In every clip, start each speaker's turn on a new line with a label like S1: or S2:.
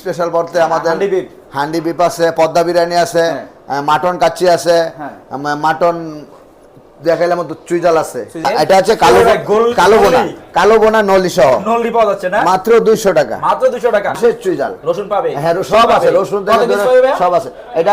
S1: Special বলতে আমাদের
S2: handi beep.
S1: আছে পদ্মা বিরিয়ানি আছে
S2: হ্যাঁ।
S1: মাটন কাচ্চি আছে
S2: হ্যাঁ।
S1: মাটন দেখাইলাম তো চুইজাল আছে। এটা আছে কালো কালো বোনা কালো বোনা নলি সহ।
S2: নলি পাওয়া যাচ্ছে না?
S1: মাত্র দুইশো টাকা।
S2: মাত্র দুশো টাকা?
S1: সে চুইজাল।
S2: রসুন পাবে?
S1: হ্যাঁ সব আছে। রসুন? সব আছে। এটা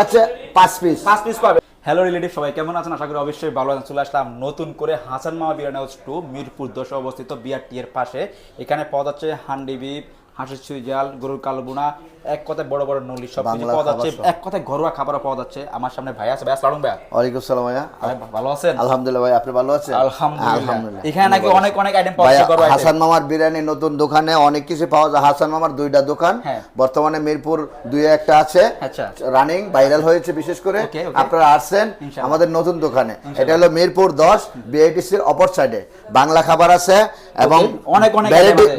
S1: পাঁচ পিস
S2: পাঁচ পিস পাবে। হ্যালো রিলেটিভ সবাই কেমন আছেন? আশা করি অবশ্যই ভালো আছেন। চলে আসলাম নতুন করে হাসান মামা বিরিয়ানি হাউস টু মিরপুর দশে অবস্থিত বিআরটি এর পাশে। এখানে পাওয়া যাচ্ছে হান্ডি বিপ হাঁসের সুইজাল গরুর কালো বুনা এক কথায় বড় বড় নলি সব কিছু পাওয়া যাচ্ছে। এক কথায় ঘরোয়া খাবারও পাওয়া যাচ্ছে। আমার সামনে ভাই আছে। ভাই আসসালাম ভাই
S1: ওয়ালাইকুম সালাম ভাইয়া।
S2: ভাই, ভালো আছেন?
S1: আলহামদুলিল্লাহ ভাই আপনি ভালো আছেন?
S2: আলহামদুলিল্লাহ। এখানে নাকি অনেক অনেক আইটেম পাওয়া যাচ্ছে ঘরোয়া
S1: হাসান মামার বিরিয়ানি নতুন দোকানে অনেক কিছু পাওয়া যায়। হাসান মামার দুইটা দোকান।
S2: হ্যাঁ।
S1: বর্তমানে মিরপুর দুই একটা আছে।
S2: আচ্ছা।
S1: রানিং ভাইরাল হয়েছে বিশেষ করে. আপনারা আসছেন আমাদের নতুন দোকানে। এটা হলো মিরপুর দশ বিআইটিসির অপর সাইডে বাংলা খাবার আছে। এবং
S2: অনেক অনেক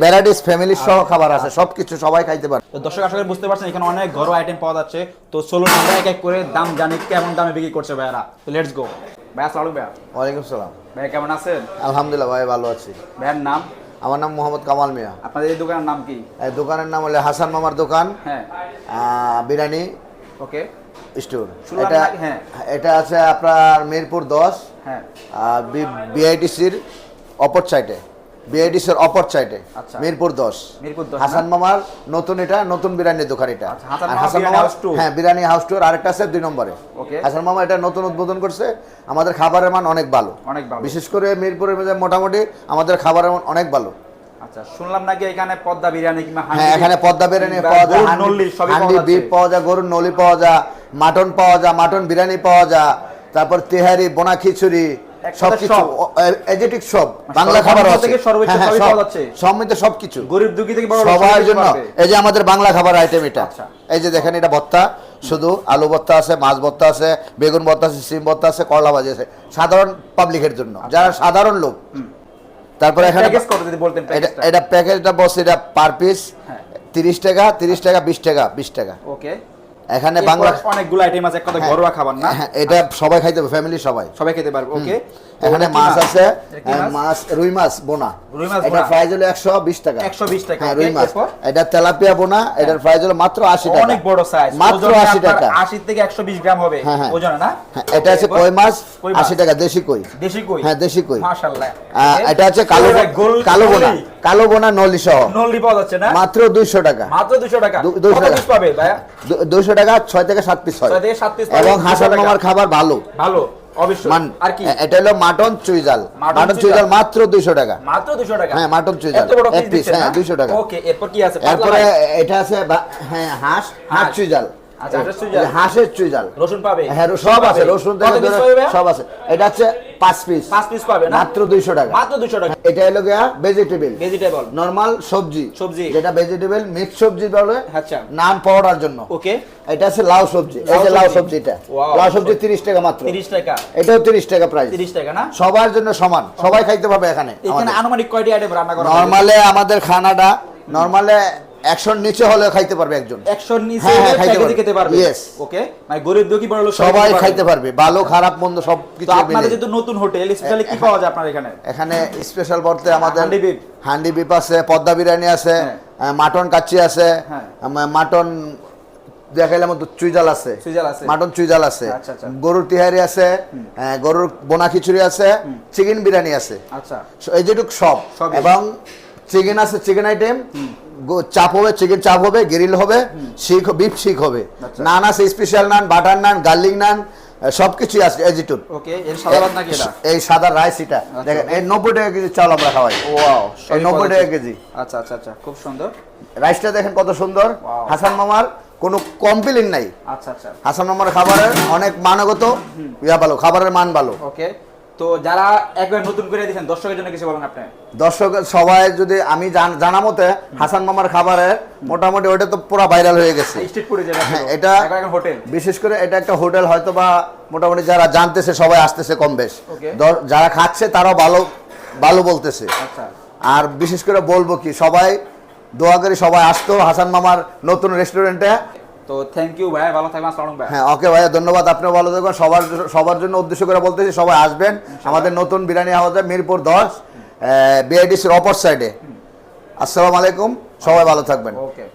S1: ভ্যারাইটিস ফ্যামিলি সহ খাবার আছে সবকিছু সবাই খাইতে পারে।
S2: তো দর্শক করি বুঝতে পারছেন এখানে অনেক ঘরোয়া আইটেম পাওয়া যাচ্ছে। তো চলুন আমরা এক এক করে দাম জানি কেমন দামে বিক্রি করছে ভাইয়ারা। তো লেটস গো ভাই আসসালাম ভাইয়া।
S1: ওয়ালাইকুম সালাম।
S2: ভাই কেমন আছেন?
S1: আলহামদুলিল্লাহ ভাই ভালো আছি।
S2: ভাইয়ের নাম?
S1: আমার নাম মোহাম্মদ কামাল মিয়া।
S2: আপনাদের এই দোকানের নাম কি?
S1: এই দোকানের নাম হলো হাসান মামার দোকান।
S2: হ্যাঁ।
S1: বিরিয়ানি।
S2: ওকে।
S1: স্টোর। এটা
S2: হ্যাঁ।
S1: এটা আছে আপনার মিরপুর দশ।
S2: হ্যাঁ।
S1: বিআইটিসির অপর সাইডে বিআইটিসির অপর সাইডে
S2: আচ্ছা।
S1: মিরপুর দশ। হাসান মামার নতুন এটা নতুন বিরিয়ানি দোকান এটা।
S2: আচ্ছা, হাসান মামা।
S1: হ্যাঁ বিরিয়ানি হাউস টু আরেকটা আছে দুই নম্বরে। হাসান মামা এটা নতুন উদ্বোধন করছে। আমাদের খাবারের মান অনেক ভালো।
S2: অনেক ভালো।
S1: বিশেষ করে মিরপুরের মধ্যে মোটামুটি আমাদের খাবারের মান অনেক ভালো।
S2: আচ্ছা শুনলাম নাকি এখানে পদ্মা বিরিয়ানি কিংবা
S1: হ্যাঁ এখানে পদ্মা বিরিয়ানি পাওয়া যায় হান্ডি- বিফ পাওয়া যায় গরুর নলি পাওয়া যায় মাটন পাওয়া যায় মাটন বিরিয়ানি পাওয়া যায় তারপর তেহারি বোনা খিচুড়ি এজেটিক সব।
S2: মানে
S1: বাংলা খাবার আছে।
S2: সর্বোচ্চ
S1: হ্যাঁ, হ্যাঁ,
S2: সবই পাওয়া যাচ্ছে।
S1: সমৃদ্ধ সবকিছু।
S2: গরিব দুঃখী থেকে বড়
S1: সবার জন্য। এই যে আমাদের বাংলা খাবার আইটেম এটা।
S2: আচ্ছা।
S1: এই যে দেখেন এটা ভর্তা। শুধু আলু ভর্তা আছে মাছ ভর্তা আছে বেগুন ভর্তা আছে সিম ভর্তা আছে করলা ভাজি আছে। সাধারণ পাবলিকের জন্য। যারা সাধারণ লোক। তারপরে এখানে এটা
S2: প্যাকেজটা
S1: বস এটা পার পিস
S2: হ্যাঁ।
S1: তিরিশ টাকা তিরিশ টাকা বিশ টাকা বিশ টাকা।
S2: ওকে
S1: এখানে বাংলা
S2: অনেকগুলো আইটেম আছে এক কথা ঘরোয়া খাবার না?
S1: হ্যাঁ এটা সবাই খাইতে হবে ফ্যামিলি সবাই।
S2: সবাই খেতে পারবে ওকে
S1: এখানে মাছ আছে হ্যাঁ,
S2: মাছ?
S1: রুই মাছ বোনা।
S2: রুই মাছ
S1: এটা। প্রাইস হলো একশো বিশ টাকা।
S2: 120 টাকা,
S1: হ্যাঁ রুই মাছ। এটা তেলাপিয়া বোনা এটার প্রাইস হলো মাত্র আশি টাকা।
S2: অনেক বড় সাইজ
S1: মাত্র আশি টাকা।
S2: আশি থেকে একশো বিশ গ্রাম হবে
S1: হ্যাঁ, হ্যাঁ।
S2: ওজনে না?
S1: হ্যাঁ, এটা আছে? কই মাছ?
S2: কই মাছ।
S1: আশি টাকা দেশি কই।
S2: দেশি কই?
S1: হ্যাঁ দেশি কই।
S2: মাশাআল্লাহ।
S1: এটা আছে কালো কালো বোনা। কালো বোনা নলি সহ
S2: নলি পাওয়া যাচ্ছে না?
S1: মাত্র দুইশো টাকা।
S2: মাত্র 200 টাকা।
S1: দু- 200 টাকা।
S2: পাবে ভাইয়া?
S1: দুইশো টাকা ছয় থেকে সাত পিস হয়।
S2: থেকে পিস
S1: এবং
S2: 200
S1: হাসান মামার খাবার ভালো।
S2: ভালো আর কি?
S1: এটা হলো মাটন চুইজাল
S2: মাটন
S1: চুইজাল মাত্র দুইশো টাকা।
S2: মাত্র 200 টাকা?
S1: হ্যাঁ, মাটন। এক
S2: পিস
S1: হ্যাঁ,
S2: না?
S1: 200 টাকা।
S2: ওকে এরপর কি আছে?
S1: এরপরে এটা আছে হ্যাঁ হাঁস হাঁস। চুইজাল
S2: হাঁসের
S1: চুইজাল।
S2: রসুন পাবে?
S1: হ্যাঁ সব আছে রসুন
S2: পাবে?
S1: সব আছে। এটা হচ্ছে পাঁচ পিস
S2: পাঁচ পিস পাবে
S1: মাত্র দুইশো টাকা।
S2: মাত্র 200 টাকা।
S1: এটা হলো গিয়া ভেজিটেবল
S2: ভেজিটেবল
S1: নরমাল সবজি।
S2: সবজি।
S1: যেটা ভেজিটেবল মিক্স সবজি বলে
S2: আচ্ছা।
S1: নান পাউডার জন্য।
S2: ওকে।
S1: এটা আছে লাউ সবজি। এই
S2: লাউ
S1: যে লাউ সবজিটা লাউ সবজি তিরিশ টাকা মাত্র।
S2: 30 টাকা।
S1: এটাও তিরিশ টাকা প্রাইস
S2: 30 টাকা না?
S1: সবার জন্য সমান। সবাই খাইতে পারবে এখানে।
S2: এখানে আনুমানিক কয়টি আইটেম রান্না করা
S1: নর্মালে আমাদের খানাটা নর্মালে একশোর নিচে হলেও খাইতে পারবে একজন।
S2: 100 এর নিচে
S1: হ্যাঁ, হ্যাঁ,
S2: খেতে পারবে।
S1: Yes.
S2: ওকে মানে গরিব দুঃখী বড়
S1: সবাই খাইতে পারবে। ভালো খারাপ মন্দ সব কিছু
S2: আপনাদের যেহেতু নতুন হোটেল স্পেশালি কি পাওয়া যায় আপনার এখানে?
S1: এখানে স্পেশাল বলতে আমাদের
S2: হান্ডি বিপ।
S1: হান্ডি বিপ আছে পদ্মা বিরিয়ানি আছে
S2: হ্যাঁ।
S1: মাটন কাচ্চি আছে মাটন দেখাইলাম তো চুইজাল আছে। মাটন চুইজাল আছে।
S2: আচ্ছা, আচ্ছা।
S1: গরুর তিহারি আছে গরুর বোনা খিচুড়ি আছে চিকেন বিরিয়ানি আছে।
S2: আচ্ছা।
S1: এই যেটুক সব। এবং চিকেন আছে চিকেন আইটেম চাপ হবে চিকেন চাপ হবে গ্রিল হবে শিখ বিফ শিখ হবে।
S2: আচ্ছা।
S1: নান আছে special naan butter naan garlic naan সব কিছুই আছে এজিটুড
S2: ওকে এর সাদা নাকি এটা?
S1: এই সাদা রাইস এটা। দেখেন এই নব্বই টাকা কেজি চাল আমরা খাওয়াই।
S2: ওয়াও
S1: এই নব্বই টাকা কেজি।
S2: আচ্ছা আচ্ছা আচ্ছা খুব সুন্দর।
S1: রাইসটা দেখেন কত সুন্দর। হাসান মামার কোনো কমপ্লেন নাই।
S2: আচ্ছা আচ্ছা।
S1: হাসান মামার খাবারের অনেক মানগত ইয়া ভালো খাবারের মান ভালো।
S2: ওকে। তো যারা একবার নতুন করে দিয়েছেন দর্শকের জন্য কিছু বলেন আপনি?
S1: দর্শক সবাই যদি আমি জান- মতে হাসান মামার খাবারের মোটামুটি ওটা তো পুরো ভাইরাল হয়ে গেছে।
S2: স্ট্রিট ফুডে
S1: হ্যাঁ, এটা-
S2: এখন এখন হোটেল
S1: বিশেষ করে এটা একটা হোটেল হয়তো বা মোটামুটি যারা জানতেছে সবাই আসতেছে কম বেশ। যারা খাচ্ছে তারাও ভালো ভালো বলতেছে।
S2: আচ্ছা।
S1: আর বিশেষ করে বলব কি সবাই দোয়া করি সবাই আসতো হাসান মামার নতুন রেস্টুরেন্টে
S2: তো থ্যাংক ইউ ভাই। ভালো থাকবেন আসসালাম ভাই।
S1: হ্যাঁ ওকে ভাইয়া ধন্যবাদ। আপনিও ভালো থাকবেন। সবার সবার জন্য উদ্দেশ্য করে বলতেছি সবাই আসবেন। আমাদের নতুন বিরিয়ানি হাউসে মিরপুর দশ বিআইডিসির অপর সাইডে আসসালামু আলাইকুম। সবাই ভালো থাকবেন।
S2: ওকে